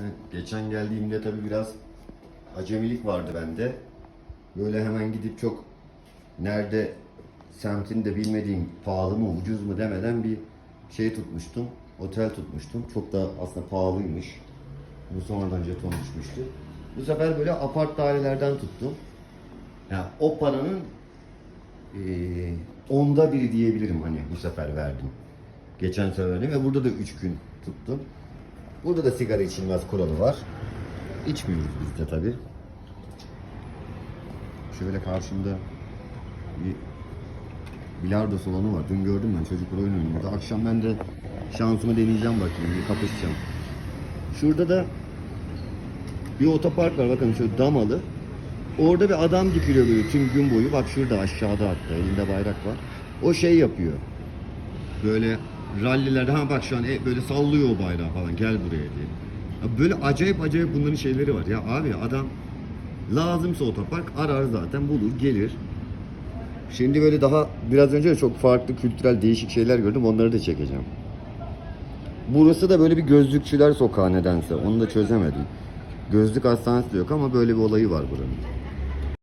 Evet, geçen geldiğimde tabii biraz acemilik vardı bende. Böyle hemen gidip çok nerede semtinde bilmediğim pahalı mı ucuz mu demeden bir şey tutmuştum. Otel tutmuştum. Çok da aslında pahalıymış. Bu sonradan jeton düşmüştü. Bu sefer böyle apart dairelerden tuttum. Ya o paranın eee, onda biri diyebilirim hani bu sefer verdim. Geçen sefer verdim ve burada da 3 gün tuttum. Burada da sigara içilmez kuralı var. İçmiyoruz biz de tabi. Şöyle karşımda bir bilardo salonu var. Dün gördüm ben çocuklar oyun oynuyordu. Akşam ben de şansımı deneyeceğim bakayım. Bir kapışacağım. Şurada da bir otopark var bakın şöyle damalı. Orada bir adam dikiliyor böyle tüm gün boyu. Bak şurada aşağıda hatta elinde bayrak var. O şey yapıyor. Böyle rallilerde ha bak şu an e, böyle sallıyor o bayrağı falan gel buraya diye. Böyle acayip acayip bunların şeyleri var. Ya abi adam lazımsa otopark arar zaten bulur gelir. Şimdi böyle daha biraz önce de çok farklı kültürel değişik şeyler gördüm onları da çekeceğim. Burası da böyle bir gözlükçüler sokağı nedense onu da çözemedim. Gözlük hastanesi de yok ama böyle bir olayı var buranın.